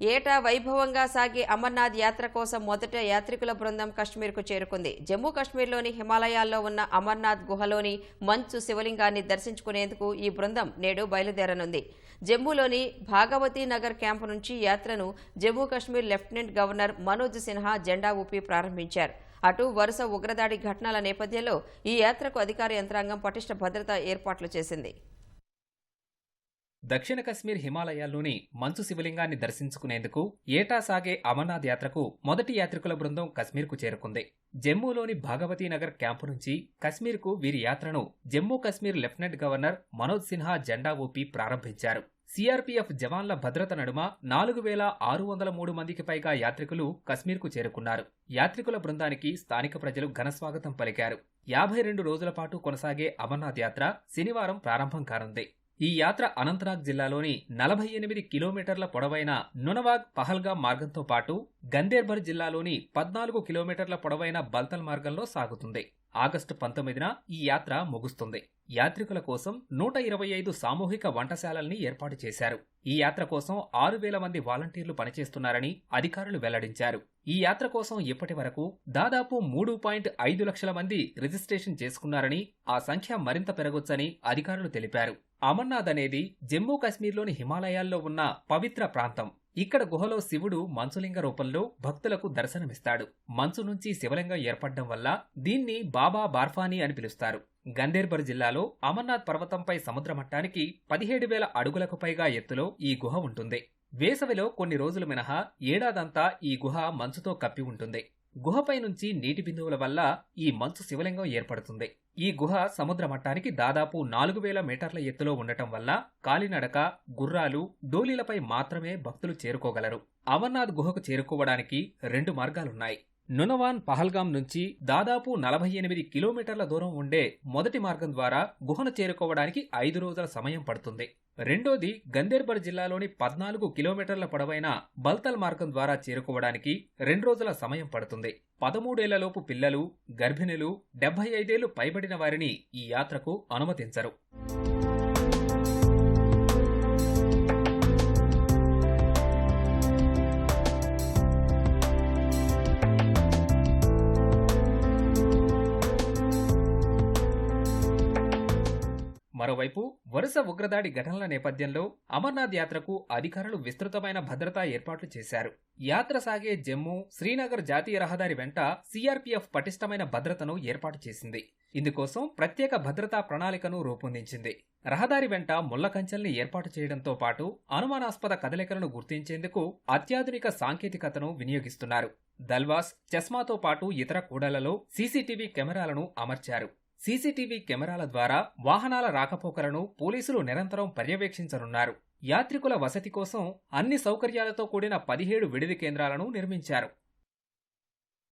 ఏటా వైభవంగా సాగే అమర్నాథ్ యాత్ర కోసం మొదట యాత్రికుల బృందం కశ్మీర్కు చేరుకుంది. జమ్మూ కాశ్మీర్లోని హిమాలయాల్లో ఉన్న అమర్నాథ్ గుహలోని మంచు శివలింగాన్ని దర్శించుకునేందుకు ఈ బృందం నేడు బయలుదేరనుంది. జమ్మూలోని భాగవతి నగర్ క్యాంపు నుంచి యాత్రను జమ్మూ కాశ్మీర్ లెఫ్టినెంట్ గవర్నర్ మనోజ్ సిన్హా జెండా ఊపి ప్రారంభించారు. అటు వరుస ఉగ్రదాడి ఘటనల నేపథ్యంలో ఈ యాత్రకు అధికార యంత్రాంగం పటిష్ట భద్రత ఏర్పాట్లు చేసింది. దక్షిణ కశ్మీర్ హిమాలయాల్లోని మంచు శివలింగాన్ని దర్శించుకునేందుకు ఏటా సాగే అమర్నాథ్ యాత్రకు మొదటి యాత్రికుల బృందం కశ్మీర్కు చేరుకుంది. జమ్మూలోని భాగవతి నగర్ క్యాంపు నుంచి కశ్మీర్కు వీరి యాత్రను జమ్మూ కశ్మీర్ లెఫ్టినెంట్ గవర్నర్ మనోజ్ సిన్హా జెండా ఊపి ప్రారంభించారు. సిఆర్పీఎఫ్ జవాన్ల భద్రత నడుమ నాలుగు వేల ఆరు వందల మూడు మందికి పైగా యాత్రికులు కశ్మీర్కు చేరుకున్నారు. యాత్రికుల బృందానికి స్థానిక ప్రజలు ఘనస్వాగతం పలికారు. యాభై రెండు రోజుల పాటు కొనసాగే అమర్నాథ్ యాత్ర శనివారం ప్రారంభం కానుంది. ఈ యాత్ర అనంతనాగ్ జిల్లాలోని నలభై ఎనిమిది కిలోమీటర్ల పొడవైన నునవాగ్ పహల్గా మార్గంతో పాటు గందేర్బర్ జిల్లాలోని పద్నాలుగు కిలోమీటర్ల పొడవైన బల్తల్ మార్గంలో సాగుతుంది. ఆగస్టు పంతొమ్మిదిన ఈ యాత్ర ముగుస్తుంది. యాత్రికుల కోసం నూట ఇరవై ఐదు సామూహిక వంటశాలల్ని ఏర్పాటు చేశారు. ఈ యాత్ర కోసం ఆరు వేల మంది వాలంటీర్లు పనిచేస్తున్నారని అధికారులు వెల్లడించారు. ఈ యాత్ర కోసం ఇప్పటి వరకు దాదాపు మూడు పాయింట్ ఐదు లక్షల మంది రిజిస్ట్రేషన్ చేసుకున్నారని ఆ సంఖ్య మరింత పెరగొచ్చని అధికారులు తెలిపారు. అమర్నాథ్ అనేది జమ్మూ కాశ్మీర్లోని హిమాలయాల్లో ఉన్న పవిత్ర ప్రాంతం. ఇక్కడ గుహలో శివుడు మంచులింగ రూపంలో భక్తులకు దర్శనమిస్తాడు. మంచు నుంచి శివలింగం ఏర్పడడం వల్ల దీన్ని బాబా బార్ఫానీ అని పిలుస్తారు. గందేర్బర్ జిల్లాలో అమర్నాథ్ పర్వతంపై సముద్ర మట్టానికి పదిహేడు వేల అడుగులకు పైగా ఎత్తులో ఈ గుహ ఉంటుంది. వేసవిలో కొన్ని రోజులు మినహా ఏడాదంతా ఈ గుహ మంచుతో కప్పి ఉంటుంది. గుహపై నుంచి నీటి బిందువుల వల్ల ఈ మంచు శివలింగం ఏర్పడుతుంది. ఈ గుహ సముద్ర మట్టానికి దాదాపు నాలుగు వేల మీటర్ల ఎత్తులో ఉండటం వల్ల కాలినడక గుర్రాలు డోలీలపై మాత్రమే భక్తులు చేరుకోగలరు. అమర్నాథ్ గుహకు చేరుకోవడానికి రెండు మార్గాలున్నాయి. నునవాన్ పహల్గాం నుంచి దాదాపు నలభై ఎనిమిది కిలోమీటర్ల దూరం ఉండే మొదటి మార్గం ద్వారా గుహను చేరుకోవడానికి ఐదు రోజుల సమయం పడుతుంది. రెండోది గందేర్బర్ జిల్లాలోని పద్నాలుగు కిలోమీటర్ల పొడవైన బల్తల్ మార్గం ద్వారా చేరుకోవడానికి రెండు రోజుల సమయం పడుతుంది. పదమూడేళ్ళలోపు పిల్లలు గర్భిణులు డెబ్బై ఐదేళ్ళు పైబడిన వారిని ఈ యాత్రకు అనుమతించరు. మరోవైపు వరుస ఉగ్రదాడి ఘటనల నేపథ్యంలో అమర్నాథ్ యాత్రకు అధికారులు విస్తృతమైన భద్రతా ఏర్పాట్లు చేశారు. యాత్ర సాగే జమ్మూ శ్రీనగర్ జాతీయ రహదారి వెంట సీఆర్పీఎఫ్ పటిష్టమైన భద్రతను ఏర్పాటు చేసింది. ఇందుకోసం ప్రత్యేక భద్రతా ప్రణాళికను రూపొందించింది. రహదారి వెంట ముళ్ళ కంచెల్ని ఏర్పాటు చేయడంతో పాటు అనుమానాస్పద కదలికలను గుర్తించేందుకు అత్యాధునిక సాంకేతికతను వినియోగిస్తున్నారు. దల్వాస్ చస్మాతో పాటు ఇతర కూడలలో సీసీటీవీ కెమెరాలను అమర్చారు. సీసీటీవీ కెమెరాల ద్వారా వాహనాల రాకపోకలను పోలీసులు నిరంతరం పర్యవేక్షించనున్నారు. యాత్రికుల వసతి కోసం అన్ని సౌకర్యాలతో కూడిన పదిహేడు విడిది కేంద్రాలను నిర్మించారు.